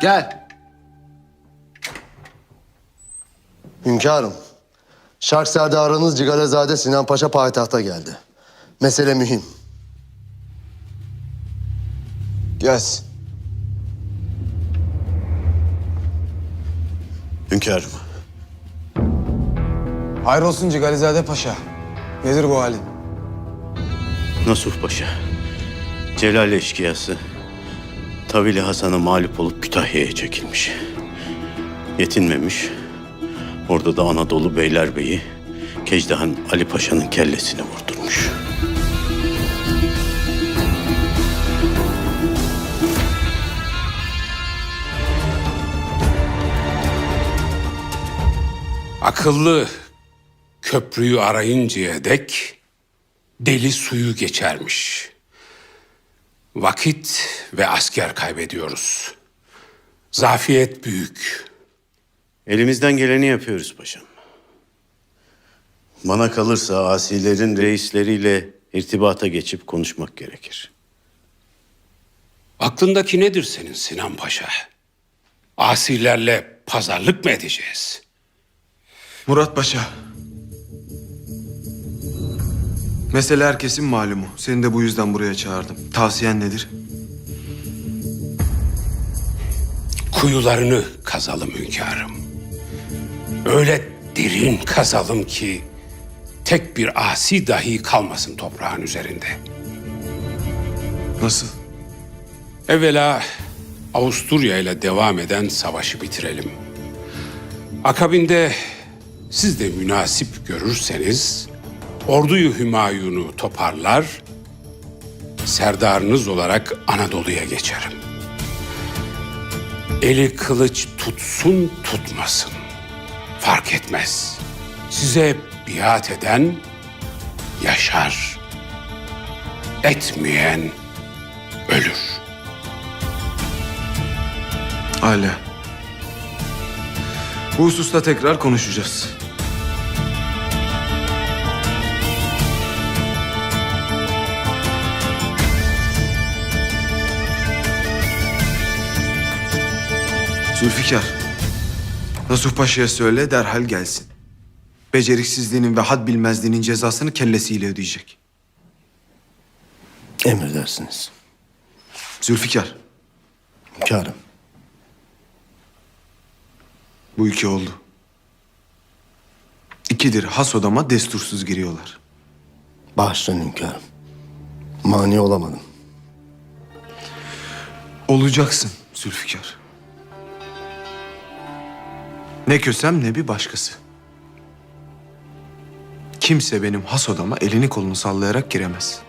Gel. Hünkârım, Şarkserdarınız Cigalezade Sinan Paşa payitahta geldi. Mesele mühim. Gelsin. Hünkârım, Hayrolsun Cigalizade Paşa. Nedir bu halin? Nasuh Paşa, Celal eşkıyası Tavili Hasan'a mağlup olup Kütahya'ya çekilmiş. Yetinmemiş. Orada da Anadolu Beylerbeyi Kecdahan Ali Paşa'nın kellesini vurdurmuş. Akıllı köprüyü arayıncaya dek deli suyu geçermiş. Vakit ve asker kaybediyoruz. Zafiyet büyük. Elimizden geleni yapıyoruz paşam. Bana kalırsa asilerin reisleriyle irtibata geçip konuşmak gerekir. Aklındaki nedir senin Sinan Paşa? Asilerle pazarlık mı edeceğiz? Murat Paşa. Mesele herkesin malumu. Seni de bu yüzden buraya çağırdım. Tavsiyen nedir? Kuyularını kazalım hünkârım. Öyle derin kazalım ki tek bir asi dahi kalmasın toprağın üzerinde. Nasıl? Evvela Avusturya ile devam eden savaşı bitirelim. Akabinde siz de münasip görürseniz orduyu Hümayun'u toparlar, serdarınız olarak Anadolu'ya geçerim. Eli kılıç tutsun tutmasın. Fark etmez. Size biat eden yaşar. Etmeyen ölür. Hala. Bu hususta tekrar konuşacağız. Zülfikar. Nasuh Paşa'ya söyle derhal gelsin. Beceriksizliğinin ve had bilmezliğinin cezasını kellesiyle ödeyecek. Emredersiniz. Zülfikar. Hünkârım. Bu iki oldu. İkidir has odama destursuz giriyorlar. Bağışlayın hünkârım. Mani olamadım. Olacaksın Zülfikar. Ne kösem ne bir başkası. Kimse benim has odama elini kolunu sallayarak giremez.